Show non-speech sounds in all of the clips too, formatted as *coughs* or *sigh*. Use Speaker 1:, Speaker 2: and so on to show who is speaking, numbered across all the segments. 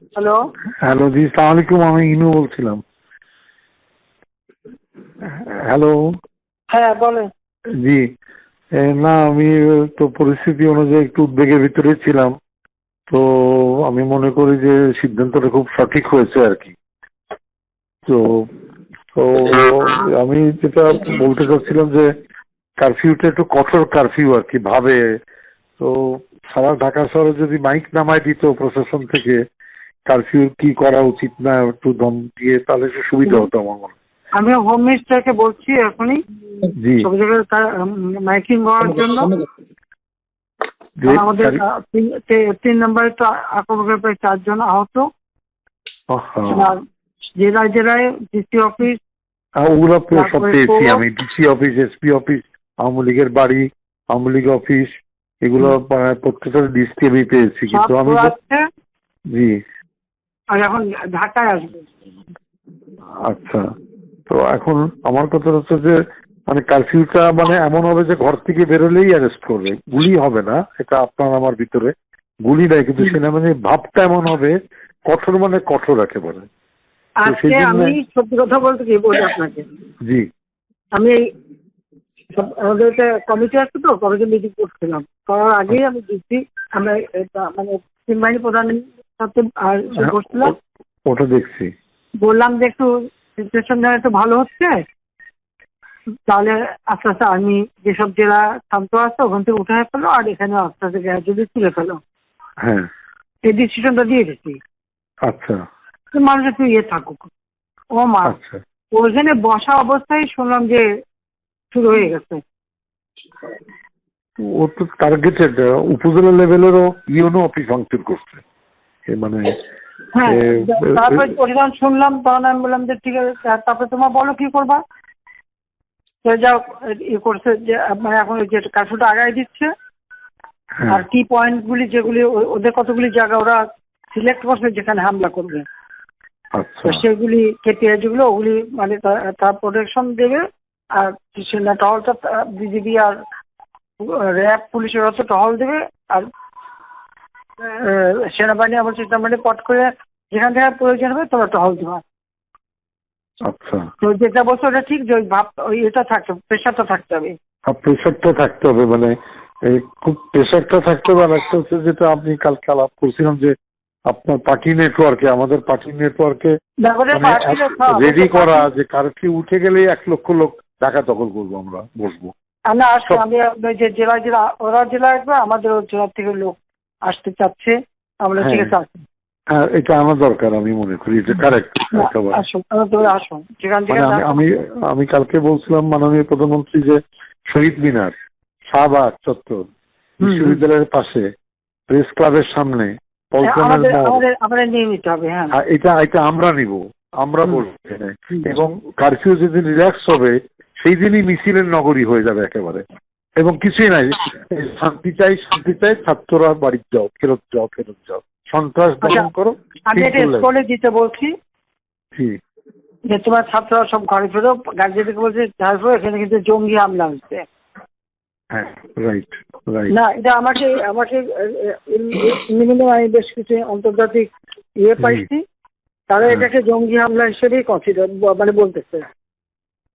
Speaker 1: Hello
Speaker 2: hello জি সালাম আলাইকুম আমি ইনু বলছিলাম। হ্যালো
Speaker 1: হ্যাঁ বলেন।
Speaker 2: জি না আমি তো পরিস্থিতি অনুযায়ী একটু উদ্বেগের ভিতরে ছিলাম। তো আমি মনে করি যে সিদ্ধান্তটা খুব সঠিক হয়েছে আর কি। তো তো আমি যেটা বলতে চাচ্ছিলাম যে কারফিউটা একটু কঠোর কারফিউ আর কি ভাবে। তো সারা ঢাকা শহরে যদি মাইক নামায় দিত প্রশাসন থেকে কারফিউ কি করা উচিত না একটু দম দিয়ে তাহলে একটু সুবিধা হতো আমার মনে
Speaker 1: আমি হোম মিনিস্টারকে বলছি এখনই।
Speaker 2: জি।
Speaker 1: সব জায়গায় মাইকিং করার জন্য। আমাদের তিন- নম্বরে তো আক্রমণের প্রায় চারজন আহত। আর জেলায় জেলায় ডিসি অফিস
Speaker 2: আর ওগুলো সব পেয়েছি আমি। DC office SP office Awami লীগের বাড়ি আওয়ামী লীগ অফিস এগুলো প্রত্যেকটা লিস্টে আমি পেয়েছি কিন্তু আমি জি।
Speaker 1: আর এখন ঢাকায় আসবে।
Speaker 2: আচ্ছা। তো এখন আমার কথা হচ্ছে যে মানে কারফিউটা মানে এমন হবে যে ঘর থেকে বেরোলেই অ্যারেস্ট করবে। গুলি হবে না এটা আপনার আমার ভিতরে গুলি নাই কিন্তু সেনাবাহিনীর ভাবটা এমন হবে কঠোর মানে কঠোর একেবারে।
Speaker 1: আজকে আমি সত্যি কথা বলতে কি বলি আপনাকে?
Speaker 2: জি।
Speaker 1: আমি আমাদের একটা কমিটি আছে তো কমিটি মিটিং করছিলাম। করার আগেই আমি ডিসি আমরা এটা মানে তিন বাহিনী প্রধানের সাথে আর
Speaker 2: হ্যাঁ,
Speaker 1: বসছিলাম
Speaker 2: ও- ওটা দেখছি।
Speaker 1: বললাম যে একটু সিচুয়েশন যেন একটু ভালো হচ্ছে তাহলে আস্তে আস্তে আমি যেসব জেলা শান্ত আছে ওখান থেকে উঠে ফেলো আর এখানে আস্তে আস্তে গ্র্যাজুয়ালি তুলে ফেলো।
Speaker 2: হ্যাঁ।
Speaker 1: এই ডিসিশনটা দিয়ে গেছি।
Speaker 2: আচ্ছা।
Speaker 1: মানুষ একটু ইয়ে থাকুক। ও মা
Speaker 2: আচ্ছা।
Speaker 1: ওখানে বসা অবস্থায় শুনলাম যে শুরু হয়ে গেছে।
Speaker 2: ও তো টার্গেটেড উপজেলা লেভেলেরও ইউনো অফিস ভাঙচুর করছে। মানে
Speaker 1: হ্যাঁ তারপরে
Speaker 2: এ-
Speaker 1: শুনলাম তখন আমি বললাম যে ঠিক আছে তারপরে তোমার বলো কি করবা? যাও ইয়ে করছে যে মানে এখন যে কাজটা আগায় দিচ্ছে
Speaker 2: হ্যাঁ,
Speaker 1: আর কি পয়েন্ট গুলি যেগুলি ওদের কতগুলি জায়গা ওরা সিলেক্ট করছে যেখানে হামলা করবে।
Speaker 2: আচ্ছা।
Speaker 1: সেগুলি কেপিআই যেগুলো ওগুলি মানে তার প্রোটেকশন দেবে আর সেনা টহলটা বিজিবি আর র্যাব পুলিশের হচ্ছে টহল দেবে আর সেনাবাহিনী আমার সেনাবাহিনী পট করে যেখান থেকে প্রয়োজন হবে তোমরা টহল
Speaker 2: আচ্ছা।
Speaker 1: তো যেটা বলছো ওটা ঠিক যে ওই ভাব ওই এটা থাকতে প্রেশারটা থাকতে হবে।
Speaker 2: প্রেশারটা থাকতে হবে মানে খুব প্রেশারটা থাকতে হবে। আর একটা হচ্ছে যেটা আপনি কালকে আলাপ করছিলাম যে আপনার পার্টি নেটওয়ার্কে আমাদের পার্টি নেটওয়ার্কে
Speaker 1: সব-
Speaker 2: রেডি করা যে কারফিউ উঠে গেলেই এক লক্ষ লোক ঢাকা দখল করব আমরা বসবো।
Speaker 1: আসব আমি আমি যে জেলা জেলা ওরা জেলা আসবে আমাদের জেলা থেকে লোক। আসতে চাচ্ছে আমরা ঠিক আছে
Speaker 2: হ্যাঁ।
Speaker 1: আসুন।
Speaker 2: হ্যাঁ এটা আমার দরকার আমি মনে করি এটা কারেক্ট
Speaker 1: আসুন আসুন। যেখান থেকে
Speaker 2: মানে আমি আমি কালকে বলছিলাম মাননীয় প্রধানমন্ত্রী যে শহীদ মিনার শাহবাগ চত্বর বিশ্ববিদ্যালয়ের পাশে প্রেস ক্লাবের সামনে
Speaker 1: হ্যাঁ
Speaker 2: আর এটা এটা আমরা নিব আমরা। বলব এবং কারফিউ যেদিন রিল্যাক্স হবে সেই দিনই মিছিলের নগরী হয়ে যাবে একেবারে। এবং কিছুই নাই। শান্তি চাই শান্তি চাই ছাত্ররা বাড়ি যাও ফেরত যাও ফেরত যাও। সন্ত্রাস দমন
Speaker 1: আচ্ছা,
Speaker 2: করো
Speaker 1: আমি এটা স্কুলে দিতে বলছি। যে তোমার ছাত্ররা সব ঘরে ফেরো গার্জেনকে বলছে ঘরে ফেরো এখানে কিন্তু জঙ্গি হামলা হচ্ছে।
Speaker 2: হ্যাঁ রাইট রাইট
Speaker 1: না এটা আমাকে আমাকে মিনিমাম আমি বেশ কিছু আন্তর্জাতিক ইয়ে পাইছি। তারা
Speaker 2: হ্যাঁ।
Speaker 1: এটাকে জঙ্গি হামলা হিসেবেই কনসিডার মানে বলতেছে।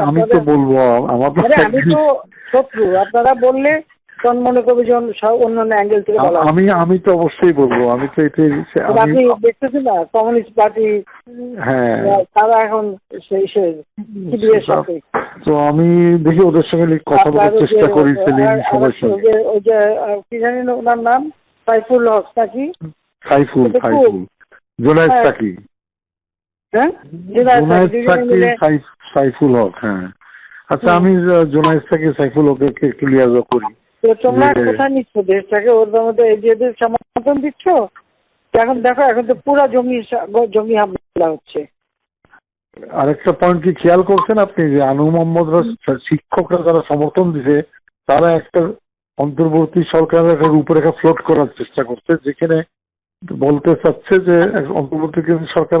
Speaker 2: আমি তো বলব আমার
Speaker 1: আমি তো শত্রু। আপনারা বললে মনে অন্য- সব অন্যান্য অ্যাঙ্গেল থেকে বলা
Speaker 2: আমি আমি তো অবশ্যই বলব আমি তো এটাই
Speaker 1: আপনি দেখতেছেন না কমিউনিস্ট পার্টি
Speaker 2: হ্যাঁ।
Speaker 1: তারা এখন সেই সে
Speaker 2: তো আমি দেখি ওদের সঙ্গে কথা বলার চেষ্টা
Speaker 1: যে-
Speaker 2: করি সেলিম
Speaker 1: আর- আর
Speaker 2: সবার সঙ্গে।
Speaker 1: যে- ওই যে কি জানি ওনার নাম সাইফুল হক নাকি?
Speaker 2: সাইফুল সাইফুল। জোনায়েদ
Speaker 1: হ্যাঁ।
Speaker 2: সাকি। সাইফুল হক হ্যাঁ। আচ্ছা আমি জোনায়েদ সাকি সাইফুল হককে একটু লিয়াজা করি।
Speaker 1: তো তোমরা কোথায় নিচ্ছ দেশটাকে? ওর মধ্যে এই সমর্থন দিচ্ছ? এখন দেখো এখন তো পুরা জমি জমি হামলা হচ্ছে।
Speaker 2: আরেকটা পয়েন্ট কি খেয়াল করছেন আপনি যে আনু মোহাম্মদরা শিক্ষকরা যারা সমর্থন দিছে তারা একটা অন্তর্বর্তী সরকারের একটা রূপরেখা ফ্লোট করার চেষ্টা করছে যেখানে বলতে চাচ্ছে যে অন্তর্বর্তী সরকার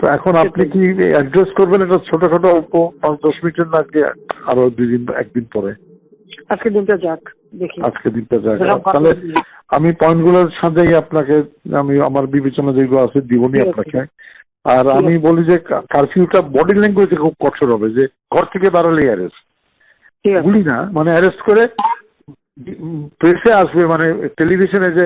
Speaker 2: তো এখন আপনি কি অ্যাড্রেস করবেন? এটা ছোটখাটো অল্প পাঁচ দশ মিনিটের না আগে আরও দুই দিন একদিন পরে।
Speaker 1: আজকে দিনটা যাক দেখি।
Speaker 2: আজকে দিনটা যাক। তাহলে আমি পয়েন্টগুলো সাজাই আপনাকে আমি আমার বিবেচনা যেগুলো আছে দিবনি আপনাকে। আর আমি বলি যে কারফিউটা বডি ল্যাঙ্গুয়েজে খুব কঠোর হবে যে ঘর থেকে বাড়ালে অ্যারেস্ট গুলি না মানে অ্যারেস্ট করে প্রেসে আসবে মানে টেলিভিশনে যে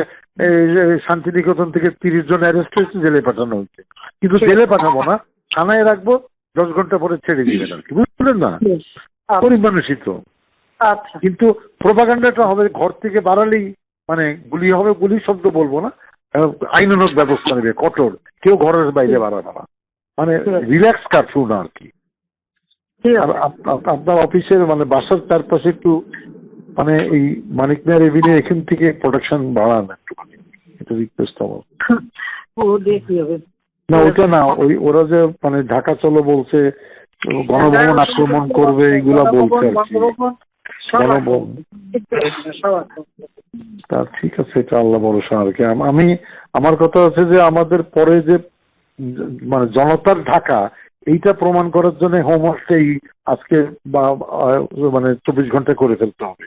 Speaker 2: শান্তিনিকেতন থেকে তিরিশ জন অ্যারেস্ট হয়েছে জেলে পাঠানো হচ্ছে কিন্তু জেলে পাঠাবো না থানায় রাখব দশ ঘণ্টা পরে ছেড়ে দিবেন আর কি বুঝলেন না?
Speaker 1: বেশ। আচ্ছা,
Speaker 2: কিন্তু প্রোপাগান্ডাটা হবে ঘর থেকে বাড়ালেই মানে গুলি হবে গুলি শব্দ বলব না আইনানক ব্যবস্থা নেবে কঠোর। কেউ ঘরের বাইরে বাড়াবে না। মানে রিল্যাক্স কারফিউ না আর কি। আপনার অফিসের মানে বাসার চারপাশে একটু মানে এই মানিক মেয়ার এভিনে এখান থেকে প্রোটেকশন বাড়ান একটুখানি। এটা রিকোয়েস্ট আমার।
Speaker 1: ও দেখি হবে।
Speaker 2: না ওইটা না ওই ওরা যে মানে ঢাকা চলো বলছে গণভবন আক্রমণ করবে এগুলা বলছে আর কি।
Speaker 1: গণভবন।
Speaker 2: তা ঠিক আছে এটা আল্লাহ ভরসা আর কি। আমি আমার কথা হচ্ছে যে আমাদের পরে যে মানে জনতার ঢাকা এইটা প্রমাণ করার জন্য হোমওয়ার্কটাই আজকে বা মানে চব্বিশ ঘণ্টা করে ফেলতে হবে।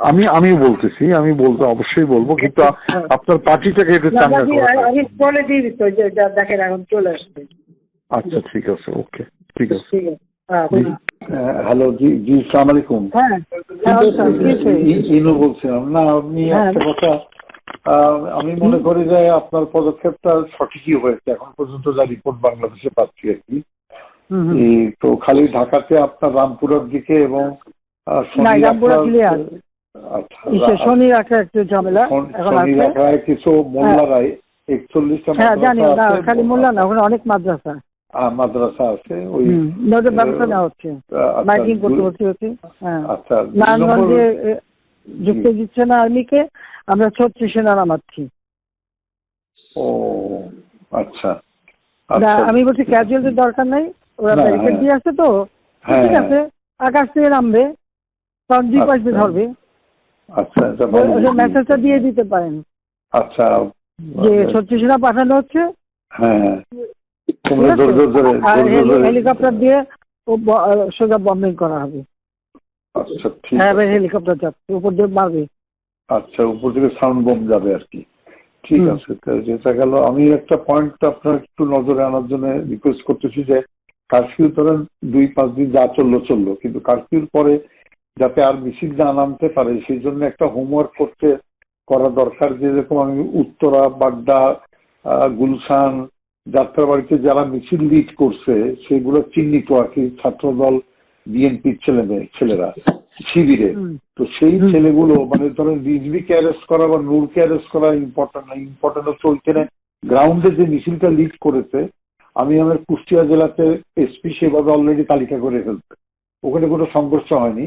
Speaker 2: আমি আমি বলতেছি আমি বলতে অবশ্যই বলব কিন্তু আপনার পার্টিটাকে একটু চাঙ্গা
Speaker 1: আমি আমি বলে দিয়ে দিচ্ছি যে যা দেখেন এখন চলে আসছে
Speaker 2: আচ্ছা ঠিক আছে ওকে ঠিক আছে।
Speaker 1: ঠিক আছে হ্যাঁ
Speaker 2: হ্যালো জি জি সালাম আলাইকুম।
Speaker 1: হ্যাঁ?
Speaker 2: ই- ইনু বলছিলাম না আপনি
Speaker 1: হ্যাঁ।
Speaker 2: একটা কথা আমি মনে করি যে আপনার পদক্ষেপটা সঠিকই হয়েছে এখন পর্যন্ত যা রিপোর্ট বাংলাদেশে পাচ্ছি আর কি। তো খালি ঢাকাতে আপনার রামপুরার দিকে এবং শনি। আচ্ছা
Speaker 1: ইসে শনি রাখা একটু ঝামেলা এখন আছে।
Speaker 2: কিছু মোল্লারাই একচল্লিশটা
Speaker 1: হ্যাঁ জানি না
Speaker 2: আছে।
Speaker 1: খালি মোল্লা না ওখানে অনেক মাদ্রাসা।
Speaker 2: মাদ্রাসা আছে ওই
Speaker 1: ওদের ব্যবস্থা নেওয়া হচ্ছে।
Speaker 2: আচ্ছা,
Speaker 1: মাইকিং করতে হচ্ছে হচ্ছে হ্যাঁ।
Speaker 2: আচ্ছা
Speaker 1: নারায়ণগঞ্জে ঢুকতে দিচ্ছে না আর্মিকে আমরা ছত্রিশে নামাচ্ছি।
Speaker 2: ও আচ্ছা।
Speaker 1: না,
Speaker 2: আচ্ছা
Speaker 1: আমি বলছি ক্যাজুয়ালিটির দরকার নাই ওরা ব্যারিকেড
Speaker 2: হ্যাঁ।
Speaker 1: দিয়ে আসছে তো
Speaker 2: হ্যাঁ,
Speaker 1: ঠিক আছে আকাশ থেকে নামবে তখন দুই পাশ দিয়ে
Speaker 2: আচ্ছা।
Speaker 1: ধরবে।
Speaker 2: আচ্ছা
Speaker 1: মেসেজটা দিয়ে দিতে পারেন।
Speaker 2: আচ্ছা
Speaker 1: যে ছত্রিশে না পাঠানো হচ্ছে।
Speaker 2: হ্যাঁ ধরে
Speaker 1: হেলিকপ্টার দিয়ে সোজা বম্বিং করা হবে।
Speaker 2: আচ্ছা
Speaker 1: হ্যাঁ হেলিকপ্টার যাচ্ছে উপর দিয়ে মারবে।
Speaker 2: আচ্ছা উপর থেকে সাউন্ড বম যাবে আর কি। ঠিক আছে যেটা গেল আমি একটা পয়েন্ট আপনার একটু নজরে আনার জন্য রিকোয়েস্ট করতেছি যে কারফিউ ধরেন দুই পাঁচ দিন যা চলল চলল। কিন্তু কারফিউর পরে যাতে আর মিছিল না নামতে পারে। সেই জন্য একটা হোমওয়ার্ক করতে করা দরকার যেরকম আমি উত্তরা বাড্ডা গুলশান যাত্রাবাড়িতে যারা মিছিল লিড করছে সেগুলো চিহ্নিত আর কি ছাত্রদল বিএনপির ছেলে মেয়ে ছেলেরা শিবিরে। তো সেই ছেলেগুলো মানে ধরেন রিজভিকে অ্যারেস্ট করা বা নূরকে অ্যারেস্ট করা ইম্পর্টেন্ট না ইম্পর্টেন্ট হচ্ছে ওইখানে গ্রাউন্ডে যে মিছিলটা লিড করেছে আমি আমার কুষ্টিয়া জেলাতে এসপি সেভাবে অলরেডি তালিকা করে ফেলতে। ওখানে কোনো সংঘর্ষ হয়নি।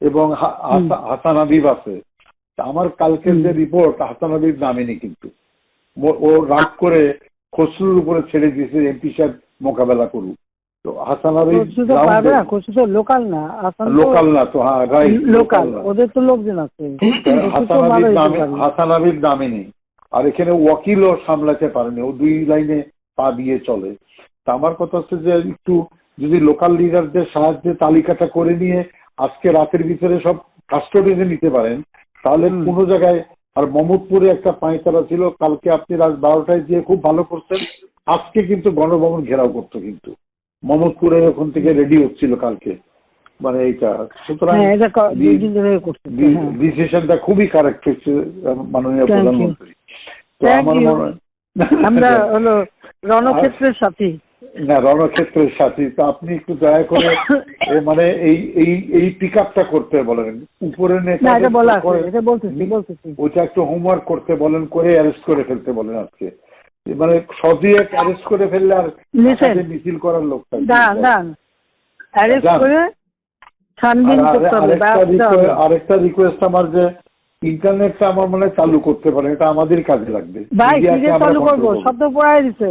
Speaker 2: এবং হাসান হাবিব আছে। আমার কালকের যে রিপোর্ট হাসান হাবিব নামেনি কিন্তু। ও- রাগ করে খসরুর উপরে ছেড়ে দিয়েছে এমপি সাহেব মোকাবেলা করুক। তো হাসান হাবিব
Speaker 1: খসরু লোকাল না।
Speaker 2: লোকাল না তো হ্যাঁ রাইট
Speaker 1: লোকাল ওদের তো লোকজন আছে। *coughs*
Speaker 2: হাসান হাবিব নামে। হাসান হাবিব নামেনি। আর এখানে ওয়াকিলও সামলাতে পারেনি। ও দুই লাইনে পা দিয়ে চলে। তা আমার কথা হচ্ছে যে একটু যদি লোকাল লিডারদের সাহায্যে তালিকাটা করে নিয়ে আজকে রাতের ভিতরে সব কাস্টডিতে নিতে পারেন। তাহলে। কোনো জায়গায় আর মোহাম্মদপুরে একটা পাঁচতারা ছিল কালকে আপনি রাত বারোটায় গিয়ে খুব ভালো করছেন আজকে কিন্তু গণভবন ঘেরাও করতো কিন্তু। মোহাম্মদপুরে ওখান থেকে রেডি হচ্ছিল কালকে। মানে এইটা সুতরাং
Speaker 1: হ্যাঁ করছে হ্যাঁ।
Speaker 2: ডিসিশনটা খুবই কারেক্ট হচ্ছে মাননীয় প্রধানমন্ত্রী। তো আমার মনে হয়
Speaker 1: আমরা *laughs* হলো রণক্ষেত্রের সাথী।
Speaker 2: না রণক্ষেত্রের সাথী তো আপনি একটু দয়া করে *coughs* মানে এই এই এই পিক আপটা করতে বলেন। উপরে ওইটা একটু হোমওয়ার্ক করতে বলেন করে অ্যারেস্ট করে ফেলতে বলেন আজকে। মানে সদিয়ে অ্যারেস্ট করে ফেললে আর মিছিল করার লোক আরেকটা রিকোয়েস্ট আমার যে ইন্টারনেটটা আমার মনে চালু করতে পারেন এটা আমাদের কাজে লাগবে।
Speaker 1: ভাই চালু করব? পুরাই দিছে।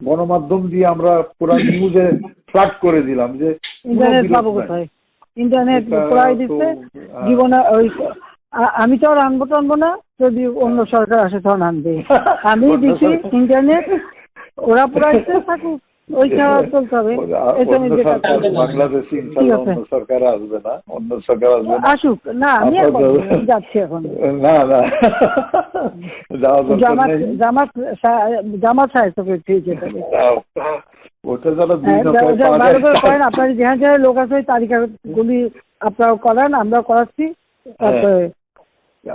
Speaker 2: গণমাধ্যম দিয়ে আমরা পুরো নিউজে ফ্ল্যাট করে দিলাম যে
Speaker 1: ইন্টারনেট পাবো কোথায়? ইন্টারনেট
Speaker 2: প্রায়
Speaker 1: দিচ্ছে। জীবনে ওই আমি তো আর আনব টানবো না যদি অন্য সরকার আসে তখন আনবে। *laughs* আমি
Speaker 2: দিছি
Speaker 1: দিচ্ছি ইন্টারনেট ওরা পুরাইতে থাকুক। ওই ছাড়া চলতে হবে। এটা
Speaker 2: অন্য সরকার
Speaker 1: ঠিক আছে।
Speaker 2: অন্য আসবে না অন্য সরকার আসবে না।
Speaker 1: আসুক না আমি আর
Speaker 2: আপাতত-
Speaker 1: বলব না, আমি যাচ্ছি এখন।
Speaker 2: না না।
Speaker 1: জামাত জামাত সাহেব তোকে ঠিক
Speaker 2: ওটা যারা
Speaker 1: হ্যাঁ,
Speaker 2: নৌকায়
Speaker 1: ওটা
Speaker 2: পা
Speaker 1: ভালো করে
Speaker 2: দেয়-
Speaker 1: করেন আপনার যেখানে যেখানে লোক আছে ওই তালিকাগুলি আপনারা করান আমরা করাচ্ছি। তারপরে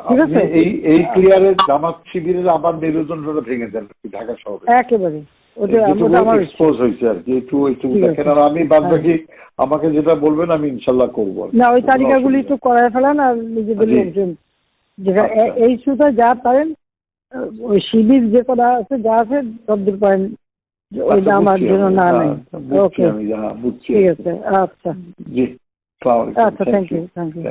Speaker 1: ঠিক আছে?
Speaker 2: এই এই ক্লিয়ারে জামাত শিবিরের আবার নির্বাচনটা ভেঙে দেন ঢাকা শহরে।
Speaker 1: একেবারে।
Speaker 2: আমি বাদ
Speaker 1: হ্যাঁ।
Speaker 2: বাকি আমাকে যেটা বলবেন আমি ইনশাল্লাহ করব
Speaker 1: না ওই তালিকাগুলি একটু করায় ফেলান আর নিজেদের। লোকজন। যেখানে
Speaker 2: আচ্ছা।
Speaker 1: এই সুতা যা পারেন ওই শিবির যে করা আছে যা আছে সবদূর পারেন। যে
Speaker 2: আচ্ছা,
Speaker 1: ওইটা আমার জন্য না
Speaker 2: হ্যাঁ,
Speaker 1: ওকে
Speaker 2: হ্যাঁ বুঝছি
Speaker 1: ঠিক আছে আচ্ছা। আচ্ছা থ্যাংক ইউ
Speaker 2: থ্যাংক ইউ